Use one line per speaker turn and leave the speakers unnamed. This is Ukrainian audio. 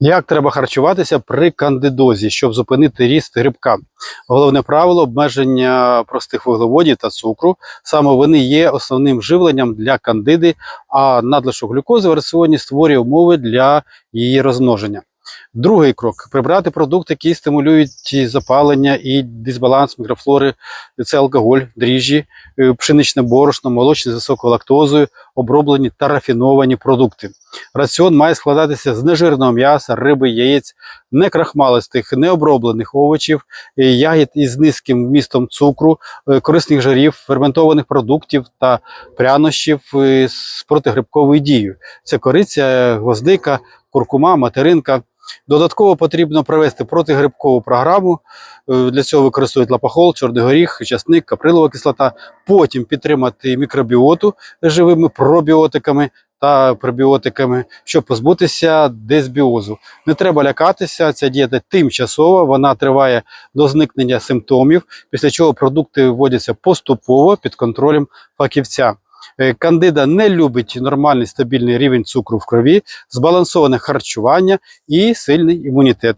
Як треба харчуватися при кандидозі, щоб зупинити ріст грибка? Головне правило обмеження простих вуглеводів та цукру. Саме вони є основним живленням для кандиди, а надлишок глюкози в раціоні створює умови для її розмноження. Другий крок прибрати продукти, які стимулюють запалення і дисбаланс мікрофлори. Це алкоголь, дріжджі, е, пшеничне борошно, молочні з високою лактозою, оброблені та рафіновані продукти. Раціон має складатися з нежирного м'яса, риби, яєць, некрахмалистих, необроблених овочів, е, ягід із низьким вмістом цукру, е, корисних жирів, ферментованих продуктів та прянощів з протигрибковою дією. Це кориця, гвоздика, куркума, материнка. Додатково потрібно провести протигрибкову програму. Е, Для цього використовують лапахол, чорний горіх, часник, каприлова кислота. Потім підтримати мікробіоту живими пробіотиками та пребіотиками, щоб позбутися дисбіозу. Не треба лякатися, ця дієта тимчасова, вона триває до зникнення симптомів, після чого продукти вводяться поступово під контролем фахівця. Е, Кандида не любить нормальний стабільний рівень цукру в крові, збалансоване харчування і сильний імунітет.